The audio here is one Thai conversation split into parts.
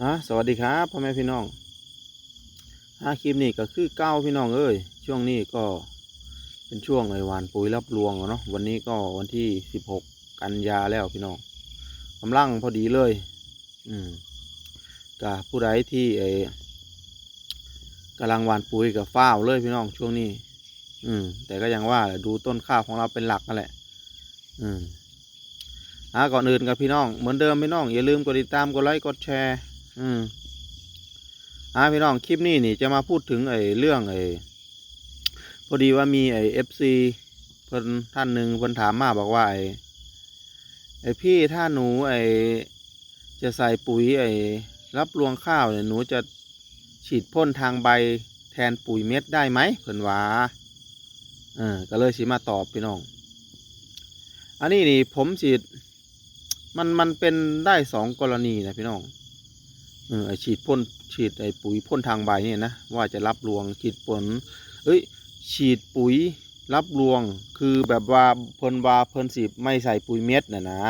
ฮะสวัสดีครับพ่อแม่พี่น้องฮะคลิปนี้ก็คือเก้าพี่น้องเอ้ยช่วงนี้ก็เป็นช่วงไอวานปุ๋ยรับรวงอเนาะวันนี้ก็วันที่สิบหกกันยาแล้วพี่น้องกำลังพอดีเลย อืมกับผู้ใดที่ไอกำลังหวานปุ๋ยกับฟ้าวเลยพี่น้องช่วงนี้ อืม แต่ก็ยังว่าดูต้นข้าวของเราเป็นหลักนั่นแหละ อืมอ่าก่อนอื่นกับพี่น้องเหมือนเดิมพี่น้องอย่าลืมกดติดตามกดไลค์กดแชร์ อืมอ่าพี่น้องคลิปนี้นี่จะมาพูดถึงไอ้เรื่องไอ้พอดีว่ามีไอ้เอฟซีเพิ่นท่านหนึ่งเพิ่นถามมาบอกว่าไอ้ไอ้พี่ถ้าหนูไอ้จะใส่ปุ๋ยไอ้รับรวงข้าวเนี่ยหนูจะฉีดพ่นทางใบแทนปุ๋ยเม็ดได้ไหมเพิ่นว่าเออก็เลยสิมาตอบพี่น้อง อันนี้นี่ผมฉีดมันมันเป็นได้สองกรณีนะพี่น้อง ไอฉีดพ่นฉีดไอปุ๋ยพ่นทางใบเนี่ยนะว่าจะรับรวงฉีดผลเอ้ยฉีดปุ๋ยรับรวงคือแบบว่าเพิ่นว่าเพิ่นสิบไม่ใส่ปุ๋ยเม็ดน่ะนะ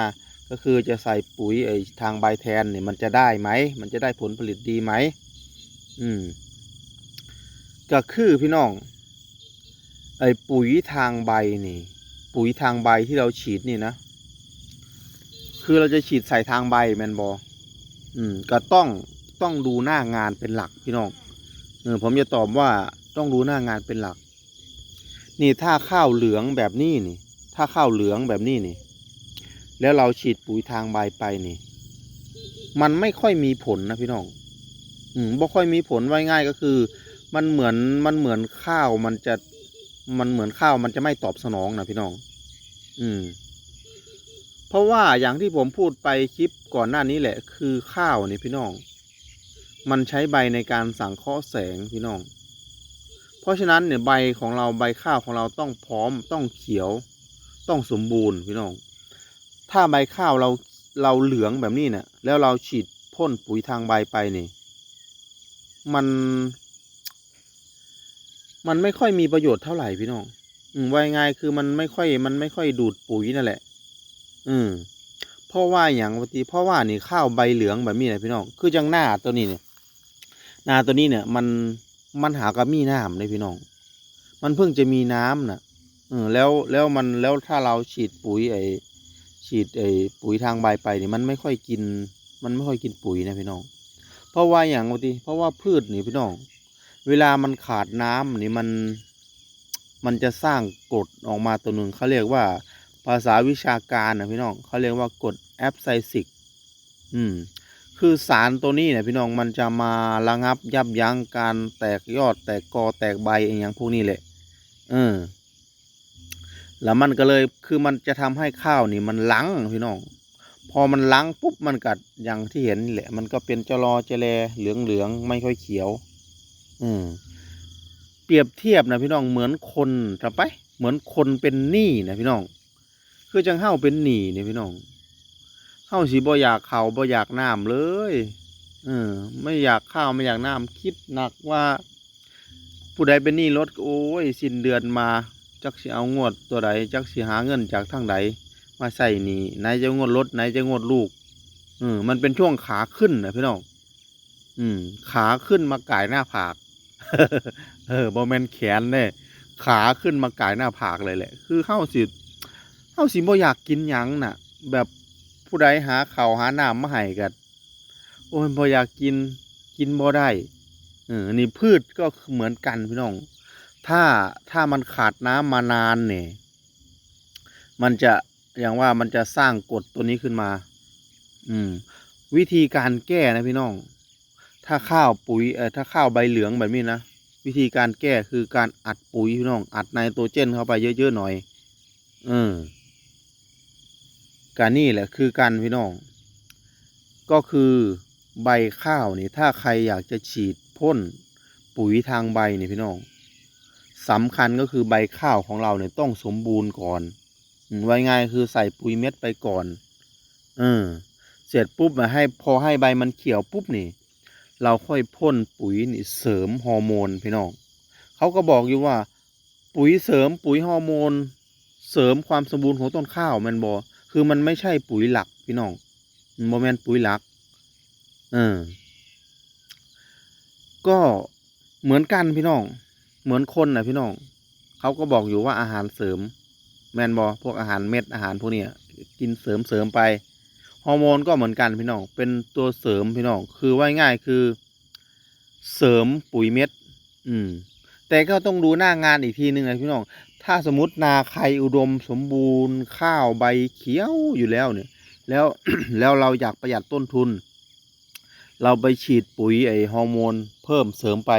ก็คือจะใส่ปุ๋ยไอทางใบแทนเนี่ยมันจะได้ไหมมันจะได้ผลผลิตดีไหมอืมก็คือพี่น้องไอปุ๋ยทางใบนี่ ปุ๋ยทางใบที่เราฉีดนี่นะ คือเราจะฉีดใส่ทางใบแมนบอ อืม ก็ต้องต้องดูหน้างานเป็นหลักพี่น้องเออผมจะตอบว่าต้องดูหน้างานเป็นหลัก นี่ถ้าข้าวเหลืองแบบนี้นี่ ถ้าข้าวเหลืองแบบนี้นี่ แล้วเราฉีดปุ๋ยทางใบไปนี่ มันไม่ค่อยมีผลนะพี่น้อง อืมบ่ค่อยมีผลไว้ง่ายก็คือ มันเหมือนมันเหมือนข้าวมันจะ มันเหมือนข้าวมันจะไม่ตอบสนองนะพี่น้อง อืม เพราะว่าอย่างที่ผมพูดไปคลิปก่อนหน้านี้แหละ คือข้าวนี่พี่น้อง มันใช้ใบในการสังเคราะห์แสงพี่น้อง เพราะฉะนั้นเนี่ยใบของเราใบข้าวของเราต้องพร้อมต้องเขียว ต้องสมบูรณ์พี่น้อง ถ้าใบข้าวเราเราเหลืองแบบนี้เนี่ยแล้วเราฉีดพ่นปุ๋ยทางใบไปนี่ มัน มันไม่ค่อยมีประโยชน์เท่าไหร่พี่น้อง อืมว่าง่ายคือมันไม่ค่อยมันไม่ค่อยดูดปุ๋ยนั่นแหละ อืมเพราะว่าอย่างปกติเพราะว่านี่ข้าวใบเหลืองแบบนี้นะพี่น้อง คือจังหน้าตัวนี้เนี่ย หน้าตัวนี้เนี่ย มันมันหากับมีน้ำเลยพี่น้อง มันเพิ่งจะมีน้ำน่ะเออแล้วแล้วมันแล้วถ้าเราฉีดปุ๋ยไอฉีดไอปุ๋ยทางใบไปเนี่ยมันไม่ค่อยกิน มันไม่ค่อยกินปุ๋ยนะพี่น้อง เพราะว่าอย่างปกติเพราะว่าพืชนี่พี่น้อง เวลามันขาดน้ำนี่มัน มันจะสร้างกรดออกมาตัวหนึ่งเขาเรียกว่า ภาษาวิชาการนะพี่น้องเขาเรียกว่ากรดแอปไซซิกอืม คือสารตัวนี้เนี่ยพี่น้องมันจะมาระงับยับยั้งการแตกยอดแตกกอแตกใบอย่างพวกนี้แหละเออแล้วมันก็เลยคือมันจะทำให้ข้าวนี่มันลังพี่น้อง พอมันลังปุ๊บมันกัดอย่างที่เห็นนี่แหละ มันก็เป็นจรอเจแลเหลืองเหลืองๆไม่ค่อยเขียว อืม เปรียบเทียบนะพี่น้องเหมือนคนจะไป เหมือนคนเป็นหนี้นะพี่น้อง คือจังเฮาเป็นหนี้เนี่ยพี่น้องเฮาสิบ่อยากเขาบ่อยากน้ำเลยเออไม่อยากข้าวไม่อยากน้ำคิดหนักว่า ผู้ใดเป็นหนี้รถโอ้ยสิ้นเดือนมา จักสิเอางวดตัวใดจักสิหาเงินจากทางใดมาใส่หนี้ไหนจะงวดรถไหนจะงวดลูกเออมันเป็นช่วงขาขึ้นนะพี่น้องอืม ขาขึ้นมาก่ายหน้าผาก เออบอแมนแขนเนี่ยขาขึ้นมาก่ายหน้าผากเลยแหละ คือเข้าสิ เข้าสิบ่อยากกินหยังน่ะ แบบผู้ใดหาข้าวหาน้ำมาให้กันโอ้ยบ่อยากกินกินบ่ได้เออนี่พืชก็เหมือนกันพี่น้อง ถ้าถ้ามันขาดน้ำมานานเนี่ยมันจะอย่างว่ามันจะสร้างกรดตัวนี้ขึ้นมา อืม วิธีการแก้นะพี่น้อง ถ้าข้าวปุ๋ยเออถ้าข้าวใบเหลืองแบบนี้นะวิธีการแก้คือการอัดปุ๋ยพี่น้อง อัดไนโตรเจนเข้าไปเยอะๆหน่อย เออ การนี่แหละคือการพี่น้อง ก็คือใบข้าวนี่ถ้าใครอยากจะฉีดพ่นปุ๋ยทางใบนี่พี่น้องสำคัญก็คือใบข้าวของเราเนี่ยต้องสมบูรณ์ก่อนไว้ง่ายคือใส่ปุ๋ยเม็ดไปก่อนเออเสร็จปุ๊บมาให้พอให้ใบมันเขียวปุ๊บนี่ เราค่อยพ่นปุ๋ยนี่เสริมฮอร์โมนพี่น้องเขาก็บอกอยู่ว่า ปุ๋ยเสริมปุ๋ยฮอร์โมน เสริมความสมบูรณ์ของต้นข้าวแมันบอ คือมันไม่ใช่ปุ๋ยหลักพี่น้องโมันบ่แมนปุ๋ยหลัก เออ ก็เหมือนกันพี่น้อง เหมือนคนนะพี่น้อง เขาก็บอกอยู่ว่าอาหารเสริม แมนบอพวกอาหารเม็ดอาหารพวกเนี้ยกินเสริมเสริมไป ฮอร์โมนก็เหมือนกันพี่น้อง เป็นตัวเสริมพี่น้อง คือว่าง่ายคือ เสริมปุ๋ยเม็ด อืม แต่ก็ต้องดูหน้างานอีกทีหนึ่งนะพี่น้อง ถ้าสมมตินาใครอุดมสมบูรณ์ข้าวใบเขียวอยู่แล้วเนี่ย แล้วแล้วเราอยากประหยัดต้นทุน เราไปฉีดปุ๋ยไอฮอร์โมน เพิ่มเสริมไป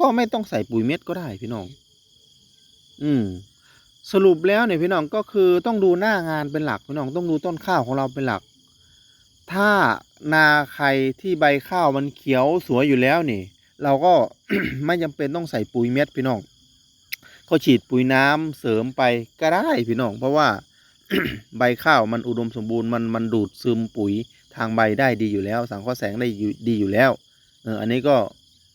ก็ไม่ต้องใส่ปุ๋ยเม็ดก็ได้พี่น้อง อืม สรุปแล้วเนี่ยพี่น้องก็คือต้องดูหน้างานเป็นหลักพี่น้องต้องดูต้นข้าวของเราเป็นหลัก ถ้านาใครที่ใบข้าวมันเขียวสวยอยู่แล้วนี่ เราก็ไม่จำเป็นต้องใส่ปุ๋ยเม็ดพี่น้อง ก็ฉีดปุ๋ยน้ำเสริมไปก็ได้พี่น้อง เพราะว่าใบข้าวมันอุดมสมบูรณ์มันมันดูดซึมปุ๋ยทางใบได้ดีอยู่แล้ว สังเคราะห์แสงได้ดีอยู่แล้วเอออันนี้ก็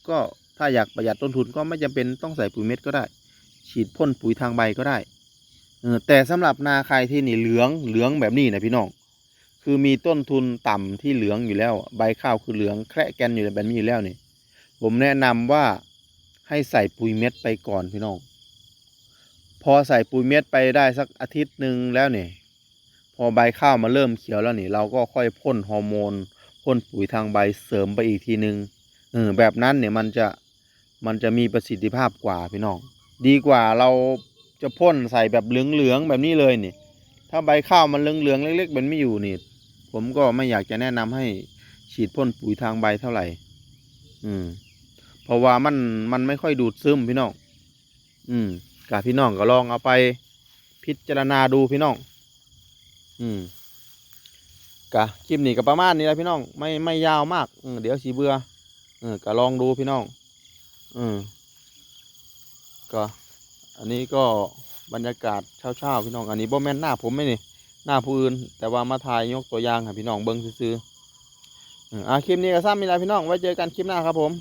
ก็ถ้าอยากประหยัดต้นทุนก็ไม่จำเป็นต้องใส่ปุ๋ยเม็ดก็ได้ ฉีดพ่นปุ๋ยทางใบก็ได้เออแต่สำหรับนาใครที่นี่เหลืองเหลืองแบบนี้นะพี่น้องคือมีต้นทุนต่ำที่เหลืองอยู่แล้ว ใบข้าวคือเหลืองแคระแกนอยู่แบบนี้อยู่แล้วนี่ผมแนะนำว่าให้ใส่ปุ๋ยเม็ดไปก่อนพี่น้อง พอใส่ปุ๋ยเม็ดไปได้สักอาทิตย์หนึ่งแล้วเนี่ยพอใบข้าวมาเริ่มเขียวแล้วนี่เราก็ค่อยพ่นฮอร์โมนพ่นปุ๋ยทางใบเสริมไปอีกทีหนึ่งเออแบบนั้นเนี่ยมันจะมันจะมีประสิทธิภาพกว่าพี่น้องดีกว่าเราจะพ่นใส่แบบเหลืองๆแบบนี้เลยนี่ถ้าใบข้าวมันเหลืองๆเล็กๆมันไม่อยู่นี่ผมก็ไม่อยากจะแนะนำให้ฉีดพ่นปุ๋ยทางใบเท่าไหร่ อืมเพราะว่ามันมันไม่ค่อยดูดซึมพี่น้องอืม กะพี่น้องก็ลองเอาไปพิจารณาดูพี่น้อง อืมกะคลิปนี้ก็ประมาณนี้แหละพี่น้อง ไม่ไม่ยาวมากอืเดี๋ยวสีเบื่อเออก็ลองดูพี่น้องอืมก็อันนี้ก็บรรยากาศเช้าๆพี่น้องอันนี้บ่แม่นหน้าผมไม่นี่หน้าผู้อื่นแต่ว่ามาถ่ายยกตัวอย่างให้พี่น้องเบิ้งซื่ออออะคลิปนี้ก็ซ้ำมีอะไรพี่น้องไว้เจอกันคลิปหน้าครับผม